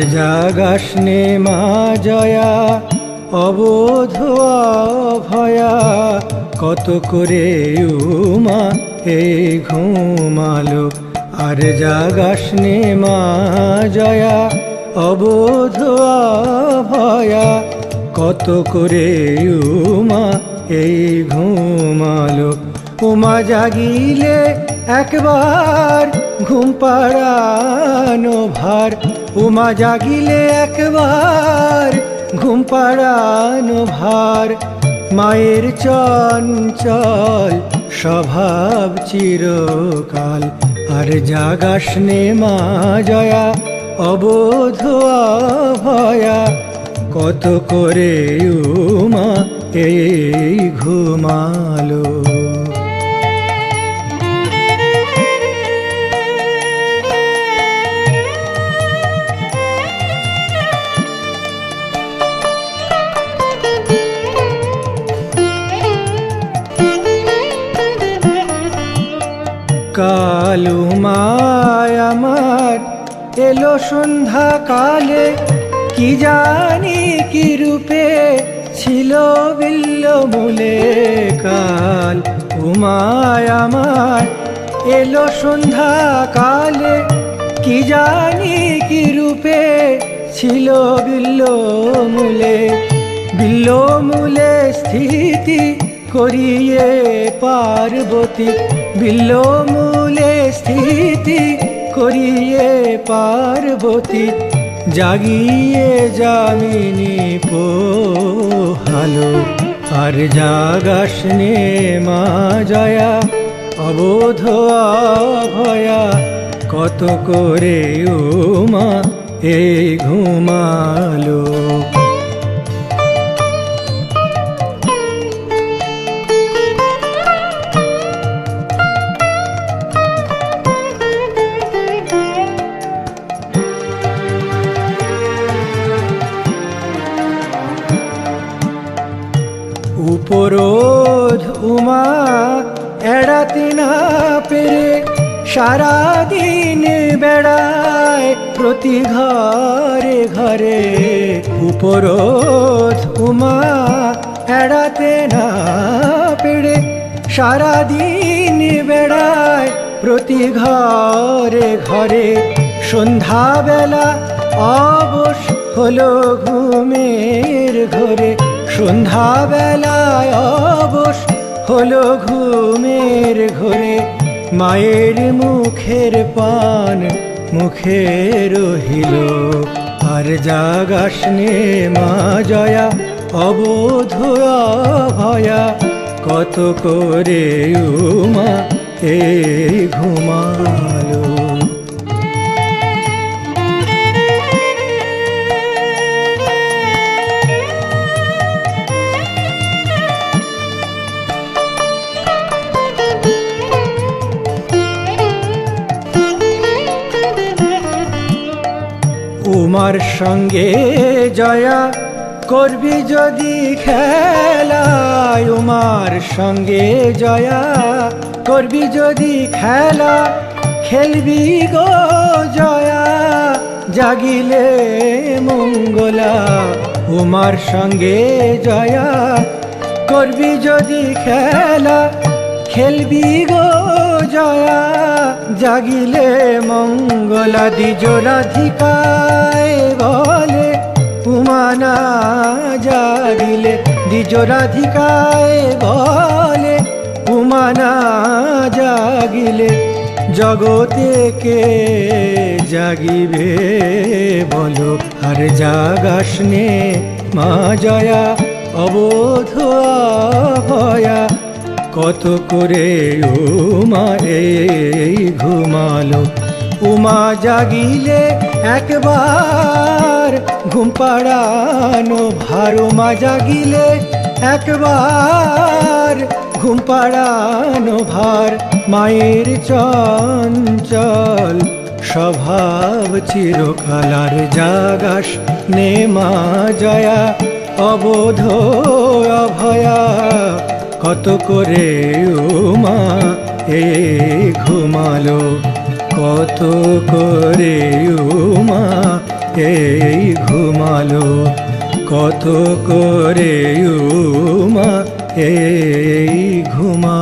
আর জাগাস নে মা জয়া, অবোধ ভয়া কত করে উমা এই ঘুমালো, আর জাগাস নে মা জয়া, অবোধ ভয়া কত করে উমা এই ঘুমালো উমা জাগিলে একবার ঘুম পাড়ানো ভার। উমা জাগিলে একবার ঘুম পাড়ানো ভার। মায়ের চঞ্চল স্বভাব চিরকাল। আর জাগাসনে মা জয়া, অবোধ ভয়া কত করে উমা এই ঘুমালো। কালু আমার এলো সন্ধ্যা কালে, কি জানি কি রূপে ছিল বিল্ল মূলে কাল আমার এলো সন্ধ্যা কালে, কি জানি কি রূপে ছিল বিল্ল মূলে বিল্ল মূলে স্থিতি করিয়ে পার্বতী বিল্ল স্থিতি করিয়ে পার্বতী, জাগিয়ে যামিনী পোহালো। আর জাগাস নে মা জয়া, অবোধ ভয়া কত করে ও মা এই ঘুমালো। উপরোধ উমা এড়াতে না পেরে সারাদিন বেড়ায় প্রতি ঘরে ঘরে। উপরোধ উমা এড়াতে না পেরে সারাদিন বেড়ায় প্রতি ঘরে ঘরে। সন্ধ্যাবেলা অবশ হলো ঘুমের ঘরে। সন্ধ্যাবেলায় অবশ হলো ঘুমের ঘরে, মায়ের মুখের পান মুখে রহিল। আর জাগাস নে মা জয়া, অবোধ ভয়া কত করে উমা এই ঘুমালো। উমার সঙ্গে জয়া করবি যদি খেলা উমার সঙ্গে জয়া করবি যদি খেলা, খেলবি গো জয়া, জাগিলে মঙ্গলা। উমার সঙ্গে জয়া করবি যদি খেলা খেলবি গো জয়া, জাগিলে মঙ্গলা দ্বিজ রাধিকায় বলে, উমানা জাগিলে দ্বিজ রাধিকায় বলে, উমানা জাগিলে জগতে কে জাগিবে বলো আর জাগাস নে মা জয়া, অবোধ ভয়া কত করে উমা এই ঘুমালো। উমা জাগিলে একবার ঘুম পাড়ানো ভার উমা জাগিলে একবার ঘুম পাড়ানো ভার মায়ের চঞ্চল স্বভাব চিরকালার জাগাস নে মা জয়া, অবোধ অভয়া। কত করে উমা এ ঘুমালো? কত করে উমা এ ঘুমালো? কত করে উমা এই ঘুমা